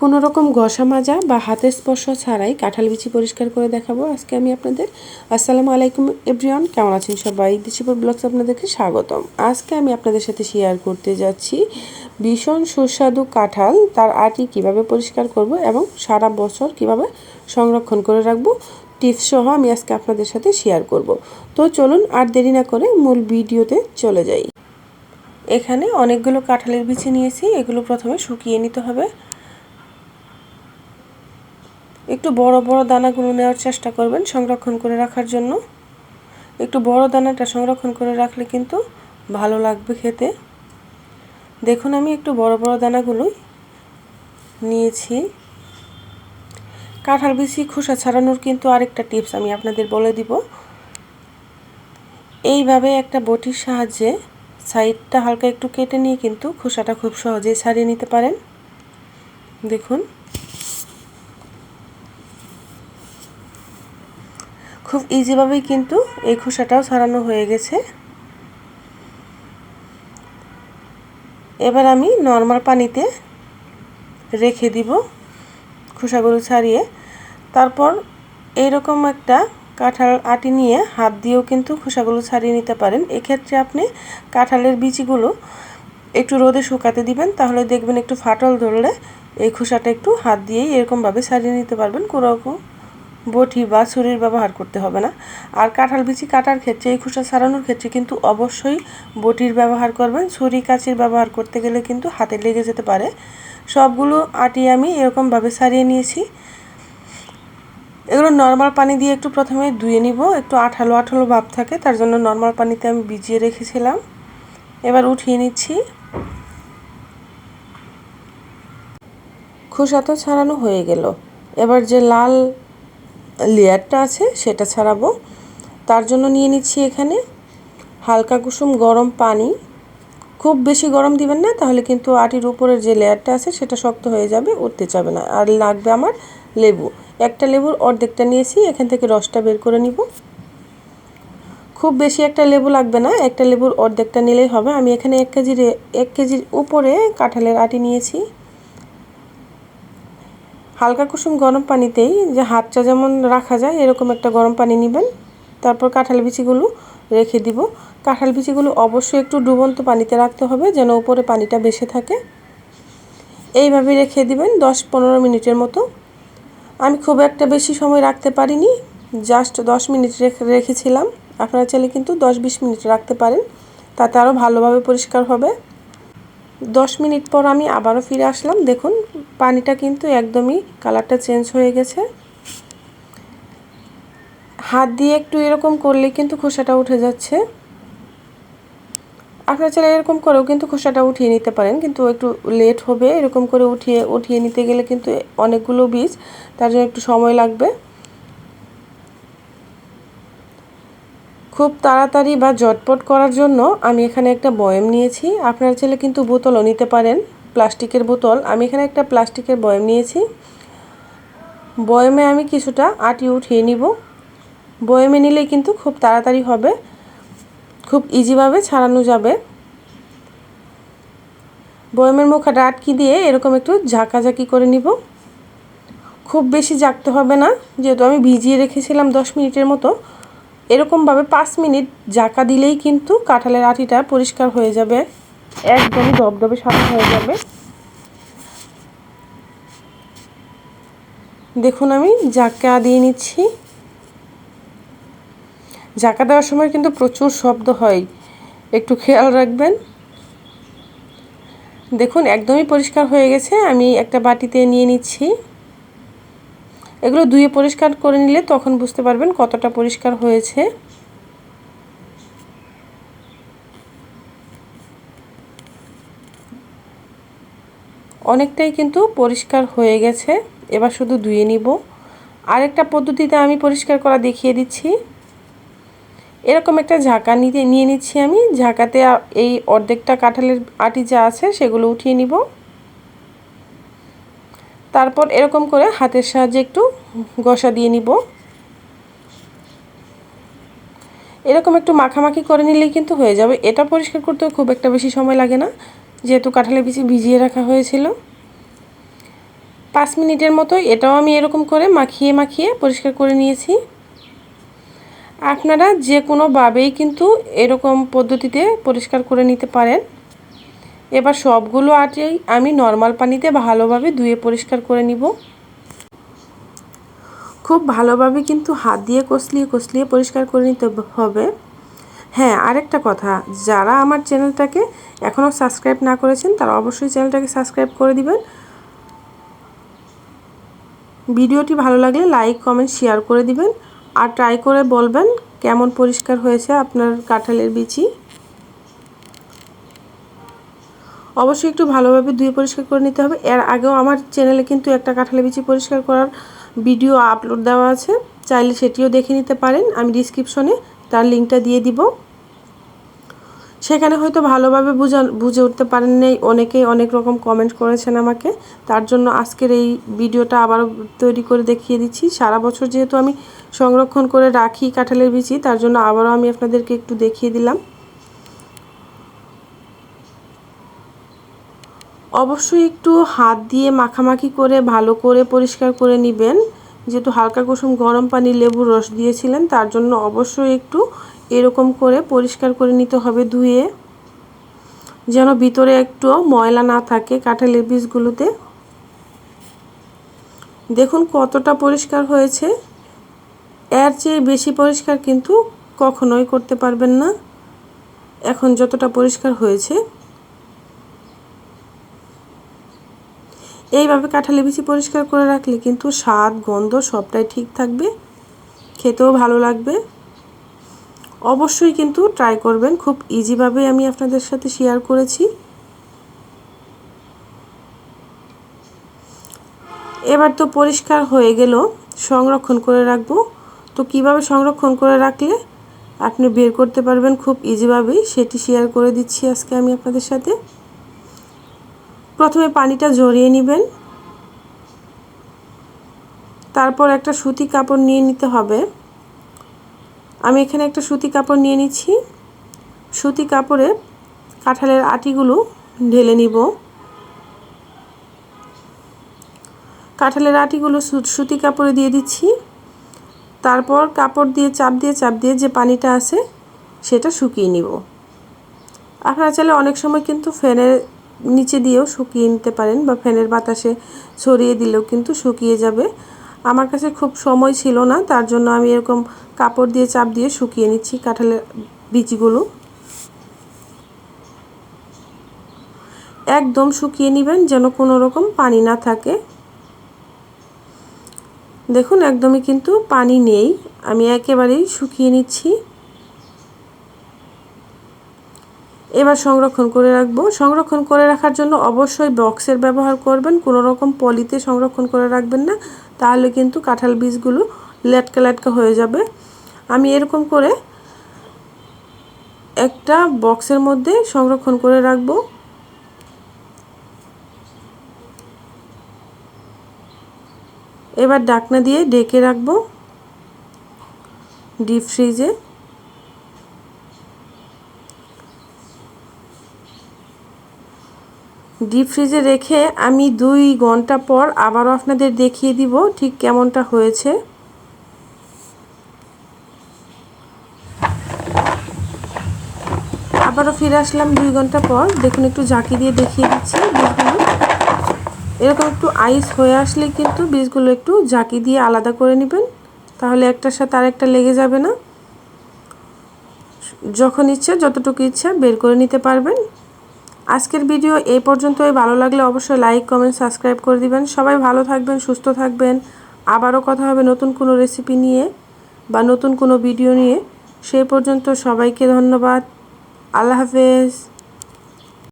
কোনো রকম ঘষা মাজা বা হাতের স্পর্শ ছাড়াই কাঁঠাল বিচি পরিষ্কার করে দেখাবো। আজকে আমি আপনাদের, আসসালামু আলাইকুম এভরিওয়ান, কেমন আছেন সবাই? দিশিপুর ব্লগস আপনাদেরকে স্বাগতম। আজকে আমি আপনাদের সাথে শেয়ার করতে যাচ্ছি ভীষণ সুস্বাদু কাঁঠাল, তার আটি কীভাবে পরিষ্কার করব এবং সারা বছর কীভাবে সংরক্ষণ করে রাখব টিপস সহ আমি আজকে আপনাদের সাথে শেয়ার করব। তো চলুন আর দেরি না করে মূল ভিডিওতে চলে যাই। এখানে অনেকগুলো কাঁঠালের বিচি নিয়েছি, এগুলো প্রথমে শুকিয়ে নিতে হবে। একটু বড় বড় দানাগুলো নেওয়ার চেষ্টা করবেন সংরক্ষণ করে রাখার জন্য। একটু বড় দানাটা সংরক্ষণ করে রাখলে কিন্তু ভালো লাগবে খেতে। দেখুন আমি একটু বড় বড় দানাগুলোই নিয়েছি। কাঁঠাল বিচি খোসা ছাড়ানোর কিন্তু আরেকটা টিপস আমি আপনাদের বলে দিব। এইভাবে একটা বটির সাহায্যে সাইডটা হালকা একটু কেটে নিয়ে কিন্তু খোসাটা খুব সহজেই ছাড়িয়ে নিতে পারেন। দেখুন। খুব ইজিভাবেই কিন্তু এই খোসাটাও ছাড়ানো হয়ে গেছে। এবার আমি নর্মাল পানিতে রেখে দিব খোসাগুলো ছাড়িয়ে। তারপর এইরকম একটা কাঁঠাল আটি নিয়ে হাত দিয়েও কিন্তু খোসাগুলো ছাড়িয়ে নিতে পারেন। এক্ষেত্রে আপনি কাঁঠালের বিচিগুলো একটু রোদে শুকাতে দিবেন, তাহলে দেখবেন একটু ফাটল ধরলে এই খোসাটা একটু হাত দিয়েই এরকমভাবে ছাড়িয়ে নিতে পারবেন কোনো রকম বটি বা ছুরির ব্যবহার করতে হবে না। আর কাঁঠাল বিচি কাটার ক্ষেত্রে, এই খোসা ছাড়ানোর ক্ষেত্রে কিন্তু অবশ্যই বটির ব্যবহার করবেন। ছুরি কাচির ব্যবহার করতে গেলে কিন্তু হাতে লেগে যেতে পারে। সবগুলো আটি আমি এরকমভাবে সারিয়ে নিয়েছি। এগুলো নর্মাল পানি দিয়ে একটু প্রথমে ধুয়ে নিব। একটু আঠালো আঠালো ভাব থাকে, তার জন্য নর্মাল পানিতে আমি ভিজিয়ে রেখেছিলাম। এবার উঠিয়ে নিচ্ছি। খোসা তো ছাড়ানো হয়ে গেল। এবার যে লাল লেয়ারটা আছে, সেটা ছাড়াবো। তার জন্য নিয়ে নিচ্ছি এখানে হালকা কুসুম গরম পানি। খুব বেশি গরম দিবেন না, তাহলে কিন্তু আটির উপরের যে লেয়ারটা আছে, সেটা শক্ত হয়ে যাবে, উঠতে যাবে না। আর লাগবে আমার লেবু। একটা লেবুর অর্ধেকটা নিয়েছি, এখান থেকে রসটা বের করে নিব। খুব বেশি একটা লেবু লাগবে না, একটা লেবুর অর্ধেকটা নিলেই হবে। আমি এখানে এক কেজির এক কেজির উপরে কাঁঠালের আটি নিয়েছি। হালকা কুসুম গরম পানিতেই যে হাতটা যেমন রাখা যায়, এরকম একটা গরম পানি নেবেন। তারপর কাঁঠাল বিচিগুলো রেখে দিব। কাঁঠাল বিচিগুলো অবশ্যই একটু ডুবন্ত পানিতে রাখতে হবে যেন উপরে পানিটা বেশি থাকে। এইভাবে রেখে দিবেন দশ পনেরো মিনিটের মতো। আমি খুব একটা বেশি সময় রাখতে পারিনি, জাস্ট দশ মিনিট রেখেছিলাম। আপনারা চাইলে কিন্তু দশ বিশ মিনিট রাখতে পারেন, তাতে আরও ভালোভাবে পরিষ্কার হবে। দশ মিনিট পর আমি আবারও ফিরে আসলাম। দেখুন, পানিটা কিন্তু একদমই কালারটা চেঞ্জ হয়ে গেছে। হাত দিয়ে একটু এরকম করলে কিন্তু খোসাটা উঠে যাচ্ছে। আপনারা চাইলে এরকম করেও কিন্তু খোসাটা উঠিয়ে নিতে পারেন, কিন্তু একটু লেট হবে। এরকম করে উঠিয়ে উঠিয়ে নিতে গেলে কিন্তু অনেকগুলো বীজ, তার জন্য একটু সময় লাগবে। খুব তাড়াতাড়ি বা জটপট করার জন্য আমি এখানে একটা বয়েম নিয়েছি। আপনার ছেলে কিন্তু বোতলও নিতে পারেন। প্লাস্টিকের বোতল। আমি এখানে একটা প্লাস্টিকের বয়েম নিয়েছি। বয়েমে আমি কিছুটা আটি উঠিয়ে নিব। বয়েমে নিলে কিন্তু খুব তাড়াতাড়ি হবে। খুব ইজিভাবে ছাড়ানো যাবে। বয়েমের মুখাটা আটকি দিয়ে এরকম একটু ঝাঁকাঝাঁকি করে নিব। খুব বেশি জাগতে হবে না। যেহেতু আমি ভিজিয়ে রেখেছিলাম দশ মিনিটের মতো। এরকমভাবে পাঁচ মিনিট জাকা দিলেই কিন্তু কাঁঠালের আটিটা পরিষ্কার হয়ে যাবে। একদমই দবদবে সাদা হয়ে যাবে। দেখুন আমি জাকা দিয়ে নিচ্ছি। জাকা দেওয়ার সময় কিন্তু প্রচুর শব্দ হয়। একটু খেয়াল রাখবেন। দেখুন, একদমই পরিষ্কার হয়ে গেছে। আমি একটা বাটিতে নিয়ে নিচ্ছি। এগুলো ধুয়ে পরিষ্কার করে নিলে তখন বুঝতে পারবেন কতটা পরিষ্কার হয়েছে। অনেকটাই কিন্তু পরিষ্কার হয়ে গেছে। এবার শুধু ধুয়ে নিব। আরেকটা পদ্ধতিতে আমি পরিষ্কার করা দেখিয়ে দিচ্ছি। এরকম একটা ঝাঁকা নিতে, নিয়ে নিচ্ছি আমি। ঝাঁকাতে এই অর্ধেকটা কাঁঠালের আটি যা আছে সেগুলো উঠিয়ে নিব। তারপর এরকম করে হাতের সাহায্যে একটু গসা দিয়ে নিব। এরকম একটু মাখামাখি করে নিলেই কিন্তু হয়ে যাবে। এটা পরিষ্কার করতেও খুব একটা বেশি সময় লাগে না, যেহেতু কাঁঠালের বিচি ভিজিয়ে রাখা হয়েছিল। পাঁচ মিনিটের মতো এটাও আমি এরকম করে মাখিয়ে মাখিয়ে পরিষ্কার করে নিয়েছি। আপনারা যে কোনোভাবেই কিন্তু এরকম পদ্ধতিতে পরিষ্কার করে নিতে পারেন। এবার সবগুলো আটেই আমি নর্মাল পানিতে ভালোভাবে ধুয়ে পরিষ্কার করে নিব। খুব ভালোভাবে কিন্তু হাত দিয়ে কষলিয়ে কষলিয়ে পরিষ্কার করে নিতে হবে। হ্যাঁ আরেকটা কথা, যারা আমার চ্যানেলটাকে এখনও সাবস্ক্রাইব না করেছেন, তারা অবশ্যই চ্যানেলটাকে সাবস্ক্রাইব করে দিবেন। ভিডিওটি ভালো লাগলে লাইক, কমেন্ট, শেয়ার করে দিবেন। আর ট্রাই করে বলবেন কেমন পরিষ্কার হয়েছে আপনার কাঁঠালের বিচি। অবশ্যই একটু ভালোভাবে ধুয়ে পরিষ্কার করে নিতে হবে। এর আগেও আমার চ্যানেলে কিন্তু একটা কাঁঠালের বিচি পরিষ্কার করার ভিডিও আপলোড দেওয়া আছে। চাইলে সেটিও দেখে নিতে পারেন। আমি ডিসক্রিপশনে তার লিঙ্কটা দিয়ে দিব। সেখানে হয়তো ভালোভাবে বুঝা, বুঝে উঠতে পারেন নেই। অনেকেই অনেক রকম কমেন্ট করেছেন আমাকে। তার জন্য আজকের এই ভিডিওটা আবারও তৈরি করে দেখিয়ে দিচ্ছি। সারা বছর যেহেতু আমি সংরক্ষণ করে রাখি কাঁঠালের বিচি, তার জন্য আবারও আমি আপনাদেরকে একটু দেখিয়ে দিলাম। অবশ্যই একটু হাত দিয়ে মাখামাখি করে, ভালো করে পরিষ্কার করে নেবেন। যেহেতু হালকা কুসুম গরম পানি লেবুর রস দিয়েছিলেন, তার জন্য অবশ্যই একটু এরকম করে পরিষ্কার করে নিতে হবে ধুয়ে। যেন ভিতরে একটু ময়লা না থাকে কাঁঠালের বীজগুলোতে দেখুন কতটা পরিষ্কার হয়েছে। এর চেয়ে বেশি পরিষ্কার কিন্তু কখনোই করতে পারবেন না। এখন যতটা পরিষ্কার হয়েছে। এইভাবে কাঁঠালি বিচি পরিষ্কার করে রাখলে কিন্তু স্বাদ, গন্ধ সবটাই ঠিক থাকবে, খেতেও ভালো লাগবে। অবশ্যই কিন্তু ট্রাই করবেন। খুব ইজিভাবে আমি আপনাদের সাথে শেয়ার করেছি। এবার তো পরিষ্কার হয়ে গেল, সংরক্ষণ করে রাখব। তো কীভাবে সংরক্ষণ করে রাখলে আপনি বের করতে পারবেন খুব ইজিভাবেই সেটি শেয়ার করে দিচ্ছি আজকে আমি আপনাদের সাথে। প্রথমে পানিটা জড়িয়ে নেবেন। তারপর একটা সুতি কাপড় নিয়ে নিতে হবে। আমি এখানে একটা সুতি কাপড় নিয়ে নিচ্ছি। সুতি কাপড়ে কাঁঠালের আটিগুলো ঢেলে নিব। কাঁঠালের আটিগুলো সুতি কাপড়ে দিয়ে দিচ্ছি। তারপর কাপড় দিয়ে চাপ দিয়ে চাপ দিয়ে যে পানিটা আছে সেটা শুকিয়ে নিব। আপনারা চাইলে অনেক সময় কিন্তু ফ্যানের নিচে দিয়েও শুকিয়ে নিতে পারেন বা ফ্যানের বাতাসে ছড়িয়ে দিলেও কিন্তু শুকিয়ে যাবে। আমার কাছে খুব সময় ছিল না, তার জন্য আমি এরকম কাপড় দিয়ে, চাপ দিয়ে শুকিয়ে নিচ্ছি কাঁঠালের বিচিগুলো একদম শুকিয়ে নেবেন যেন কোনো রকম পানি না থাকে। দেখুন, একদমই কিন্তু পানি নেই। আমি একেবারেই শুকিয়ে নিচ্ছি। এবার সংরক্ষণ করে রাখব। সংরক্ষণ করে রাখার জন্য অবশ্যই বক্সের ব্যবহার করবেন। কোনো রকম পলিতে সংরক্ষণ করে রাখবেন না। তাহলে কিন্তু কাঁঠাল বীজগুলো লেটকা লেটকা হয়ে যাবে। আমি এরকম করে একটা বক্সের মধ্যে সংরক্ষণ করে রাখব। এবার ডাকনা দিয়ে ডেকে রাখব। ডিপ ফ্রিজে। ডিপ ফ্রিজে রেখে আমি দুই ঘণ্টা পর আবারও আপনাদের দেখিয়ে দিব ঠিক কেমনটা হয়েছে। আবারও ফিরে আসলাম দুই ঘণ্টা পর। দেখুন, একটু ঝাঁকি দিয়ে দেখিয়ে দিচ্ছি বীজগুলো। এরকম একটু আইস হয়ে আসলে কিন্তু বীজগুলো একটু ঝাঁকি দিয়ে আলাদা করে নেবেন, তাহলে একটার সাথে আরেকটা লেগে যাবে না। যখন ইচ্ছা, যতটুকু ইচ্ছা বের করে নিতে পারবেন। আজকের ভিডিও এই পর্যন্তই। ভালো লাগলে অবশ্যই লাইক কমেন্ট সাবস্ক্রাইব করে দিবেন। সবাই ভালো থাকবেন, সুস্থ থাকবেন। আবারও কথা হবে নতুন কোনো রেসিপি নিয়ে বা নতুন কোনো ভিডিও নিয়ে। সেই পর্যন্ত সবাইকে ধন্যবাদ। আল্লাহ হাফেজ।